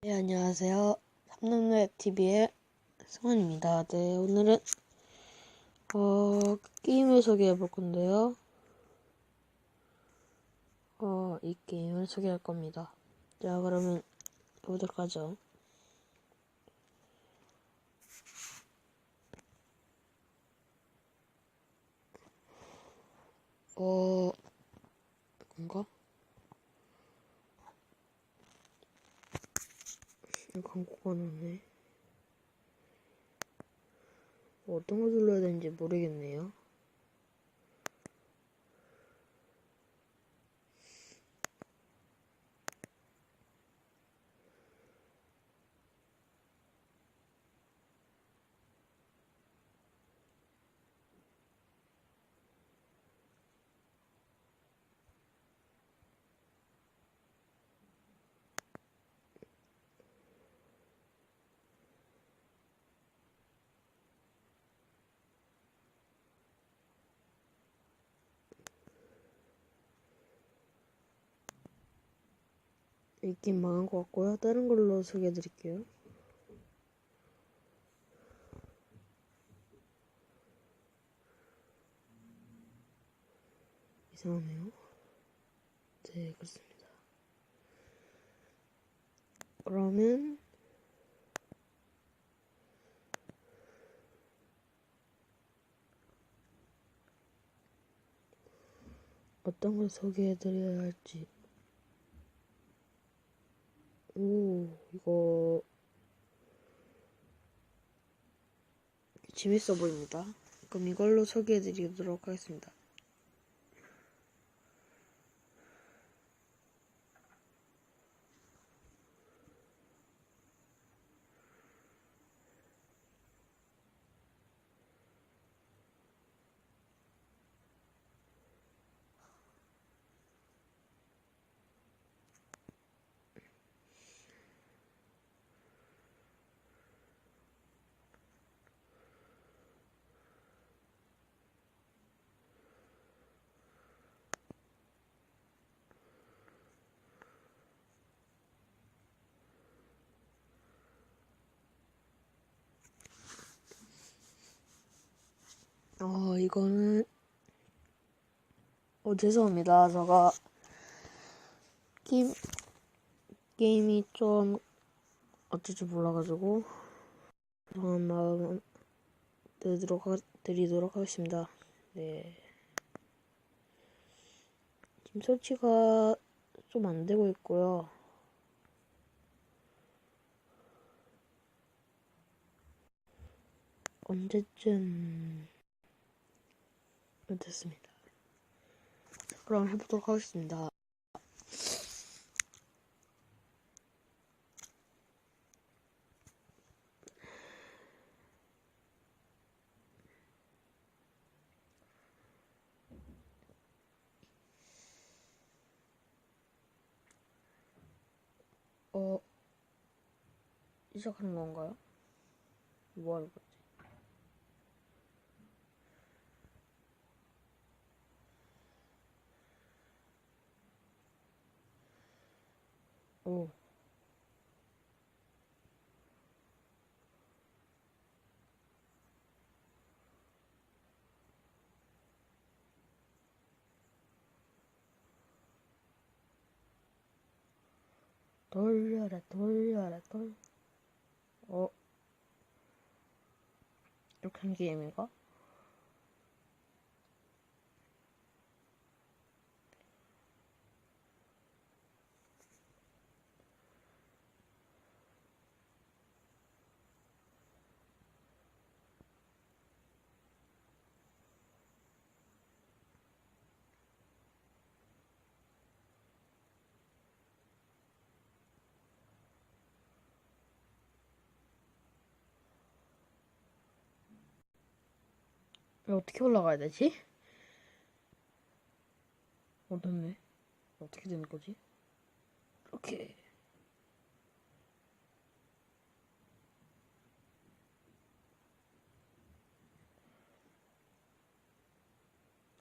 네, 안녕하세요. 삼남웹TV의 승환입니다. 네, 오늘은, 어, 게임을 소개해 볼 건데요. 어, 이 게임을 소개할 겁니다. 자, 그러면, 해보도록 하죠. 어, 뭔가? 광고가 나네. 어떤 걸 눌러야 되는지 모르겠네요. 이 게임 망한 것 같고요. 다른 걸로 소개해 드릴게요. 이상하네요. 네, 그렇습니다. 그러면 어떤 걸 소개해 드려야 할지 오, 이거 재밌어 보입니다. 그럼 이걸로 소개해 드리도록 하겠습니다. 어, 이거는, 어, 죄송합니다. 제가, 게임, 게임이 좀, 어쩔 줄 몰라가지고, 죄송한 마음 드리도록, 하, 드리도록 하겠습니다. 네. 지금 설치가 좀 안 되고 있고요. 언제쯤 됐습니다. 그럼 해보도록 하겠습니다. 어, 시작하는 건가요? 뭐 하는 거 오. 돌려라 돌려라 돌 어? 이렇게 하는 게임인가? 어떻게 올라가야 되지? 어, 됐네. 어떻게 되는 거지? 이렇게.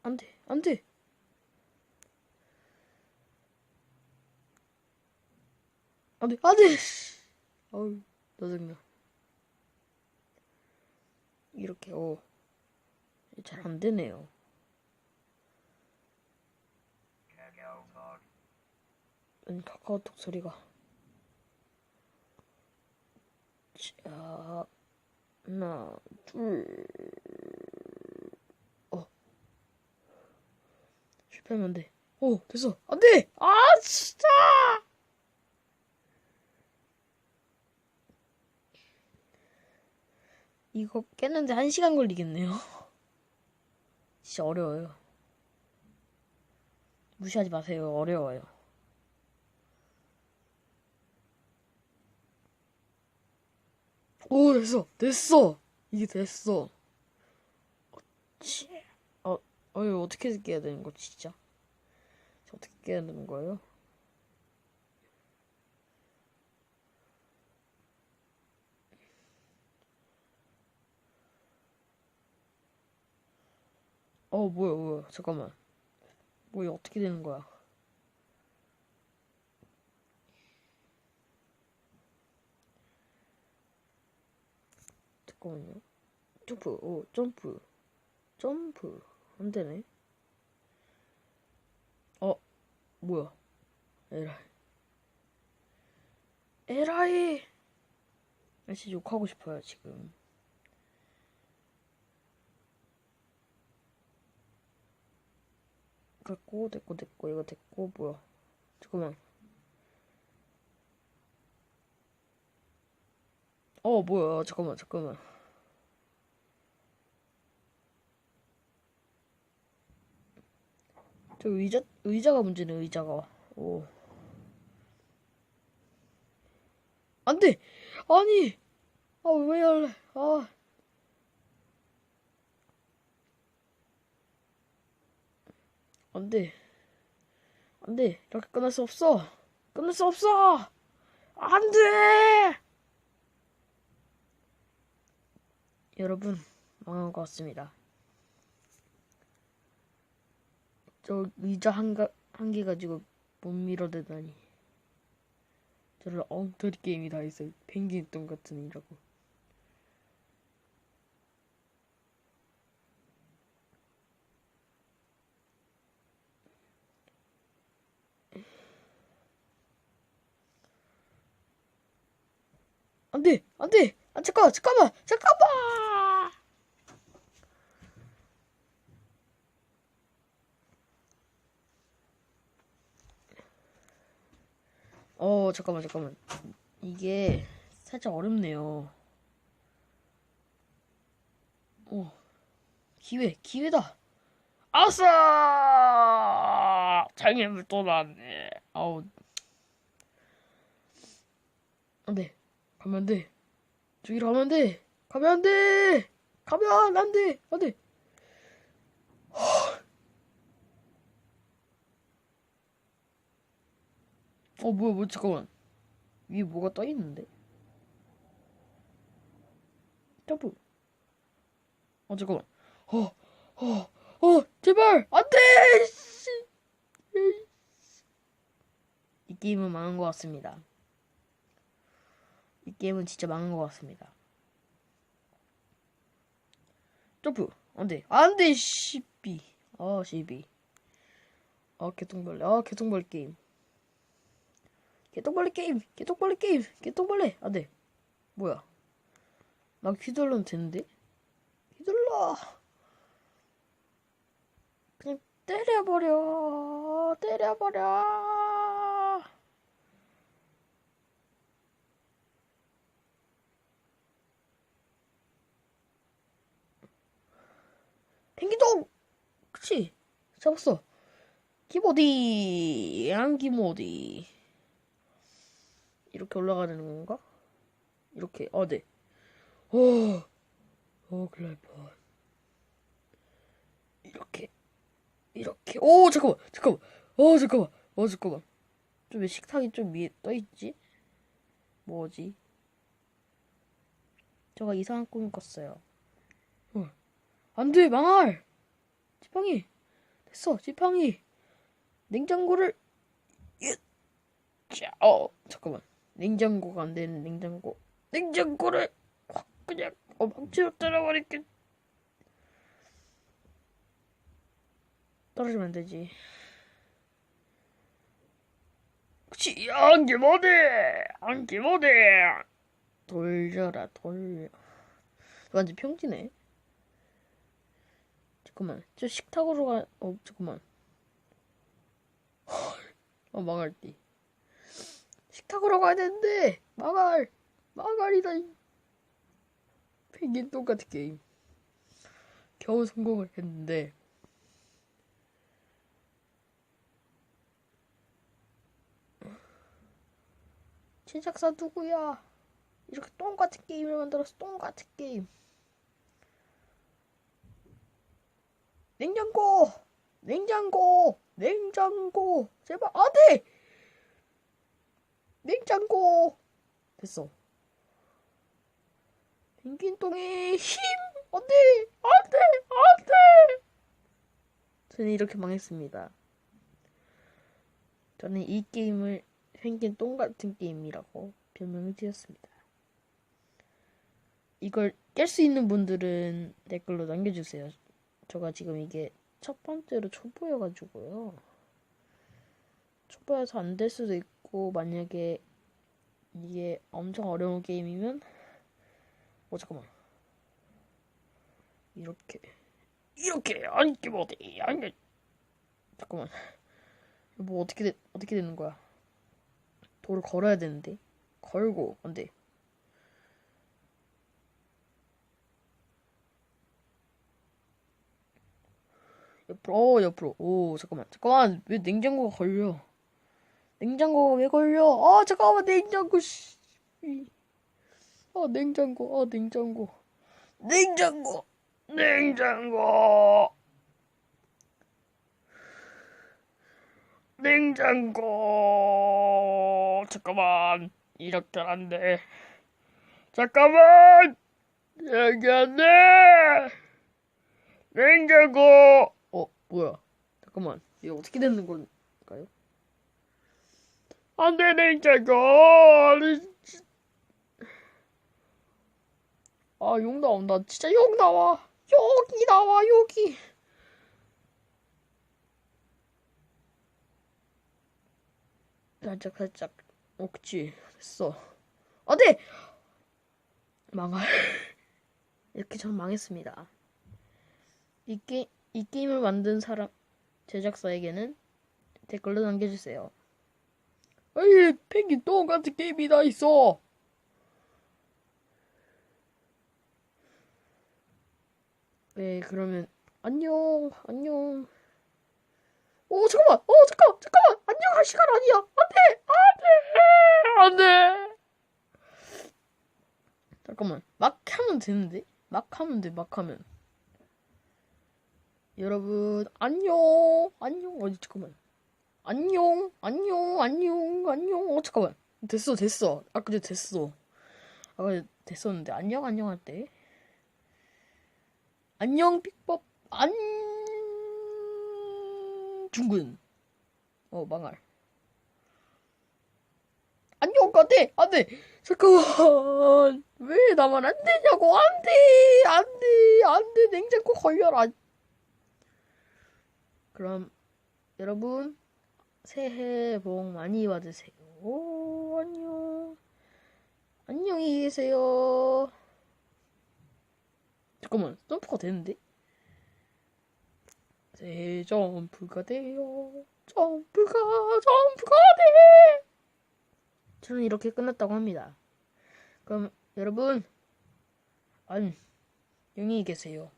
안 돼, 안 돼. 안 돼, 안 돼. 어우, 짜증나. 이렇게, 어. 잘 안 되네요. 음, 카카오톡 소리가. 자, 하나, 둘, 어. 실패하면 안 돼. 오, 됐어. 안 돼! 아, 진짜! 이거 깨는데 한 시간 걸리겠네요. 진짜 어려워요. 무시하지 마세요. 어려워요. 오, 됐어. 됐어. 이게 됐어. 어찌. 어, 어, 이거 어떻게 깨야 되는 거, 진짜? 어떻게 깨야 되는 거예요? 어, 뭐야, 뭐야. 잠깐만. 뭐, 이거 어떻게 되는 거야? 잠깐만요. 점프, 오, 점프. 점프. 안 되네. 어, 뭐야. 에라이. 에라이! 나 진짜 욕하고 싶어요, 지금. 됐고, 됐고, 됐고, 이거 됐고, 뭐야. 잠깐만. 어, 뭐야. 잠깐만, 잠깐만. 저 의자, 의자가 문제네, 의자가. 오. 안 돼! 아니! 아, 왜 할래? 아. 안 돼. 안 돼. 이렇게 끝날 수 없어. 끝날 수 없어! 안 돼! 여러분, 망한 것 같습니다. 저 의자 한, 가, 한 개 가지고 못 밀어대다니. 저를 엉터리 게임이 다 있어요. 펭귄 똥 같은 이라고. 안 돼! 안 돼! 아, 잠깐만! 잠깐만! 잠깐만! 어, 잠깐만, 잠깐만. 이게 살짝 어렵네요. 어, 기회, 기회다! 아싸! 장애물 또 나왔네. 아우. 안 돼. 가면 안 돼. 저기로 가면 안 돼. 가면 안 돼. 가면 안 돼. 안 돼. 어, 뭐야, 뭐, 잠깐만. 위에 뭐가 떠 있는데? 점프. 어, 잠깐만. 어, 어, 어, 제발! 안 돼! 씨. 이 게임은 망한 것 같습니다. 이 게임은 진짜 망한 것 같습니다. 점프! 안 돼. 안 돼, 씨비. 아, 씨비. 아, 개똥벌레. 아, 개똥벌레 게임. 개똥벌레 게임! 개똥벌레 게임! 개똥벌레! 안 돼. 뭐야. 막 휘둘러면 되는데? 휘둘러! 그냥 때려버려! 때려버려! 펭귄똥! 그치? 잡았어. 기모디! 양기모디. 이렇게 올라가는 건가? 이렇게, 어, 네. 오, 오, 클라이폰. 이렇게, 이렇게. 오, 잠깐만, 잠깐만. 어, 잠깐만. 어, 잠깐만. 좀 왜 식탁이 좀 위에 떠있지? 뭐지? 저가 이상한 꿈을 꿨어요. 어. 안 돼, 망할! 지팡이! 됐어, 지팡이! 냉장고를, 어, 잠깐만. 냉장고가 안 되는 냉장고. 냉장고를 확 그냥 엉망치로 때려버릴게. 떨어지면 안 되지. 그치, 안기 모드! 안기 모드! 돌려라, 돌려. 완전 평지네. 잠깐만, 저 식탁으로 가, 어, 잠깐만. 어, 망할 띠. 식탁으로 가야 되는데, 망할! 망할이다, 이. 펭귄 똑같은 게임. 겨우 성공을 했는데, 제작사 누구야? 이렇게 똥같은 게임을 만들어서 똥같은 게임. 냉장고! 냉장고! 냉장고! 제발, 안 돼! 냉장고! 됐어. 펭귄똥의 힘! 안 돼! 안 돼! 안 돼! 저는 이렇게 망했습니다. 저는 이 게임을 펭귄 똥 같은 게임이라고 별명을 지었습니다. 이걸 깰 수 있는 분들은 댓글로 남겨주세요. 제가 지금 이게 첫 번째로 초보여가지고요. 초보여서 안 될 수도 있고 만약에 이게 엄청 어려운 게임이면 어 잠깐만 이렇게 이렇게 안기 못해 안기 잠깐만 뭐 어떻게 되, 어떻게 되는 거야? 돌을 걸어야 되는데 걸고 안 돼 옆으로 어 옆으로. 오 잠깐만. 잠깐만. 왜 냉장고가 걸려? 냉장고가 왜 걸려? 아 잠깐만. 냉장고 씨. 아 냉장고. 아 냉장고. 냉장고. 냉장고. 냉장고. 잠깐만. 이렇게 안 돼 잠깐만. 여기 안 돼 냉장고. 어 뭐야? 잠깐만. 이거 어떻게 되는 건가요? 안돼 냉장고 아욕 나온다. 진짜 욕 나와. 여기 나와 여기. 살짝 살짝 어 그치 됐어. 어디 망할. 이렇게 전 망했습니다. 이, 게, 이 게임을 만든 사람 제작사에게는 댓글로 남겨주세요. 에이 펭귄 똥같은 게임이 다 있어. 네 그러면 안녕 안녕. 오 잠깐만. 어 잠깐 잠깐만. 안녕할 시간 아니야. 안돼 안돼 안돼. 잠깐만. 막 하면 되는데? 막 하면 돼 막 하면 여러분 안녕. 안녕. 어디 잠깐만. 안녕. 안녕. 안녕. 안녕. 어 잠깐만. 됐어 됐어. 아까 전 됐어. 아까 됐었는데. 안녕 안녕 할 때. 안녕 빅법. 안 중근. 어 망할. 안녕 안돼. 안돼. 잠깐만. 왜 나만 안 되냐고. 안돼. 안돼. 안돼. 냉장고 걸려라 그럼 여러분 새해 복 많이 받으세요. 오, 안녕. 안녕히 계세요. 잠깐만 점프가 되는데? 새 점프가 돼요. 점프가 점프가 돼! 저는 이렇게 끝났다고 합니다. 그럼 여러분 안녕히 계세요.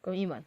그럼 이만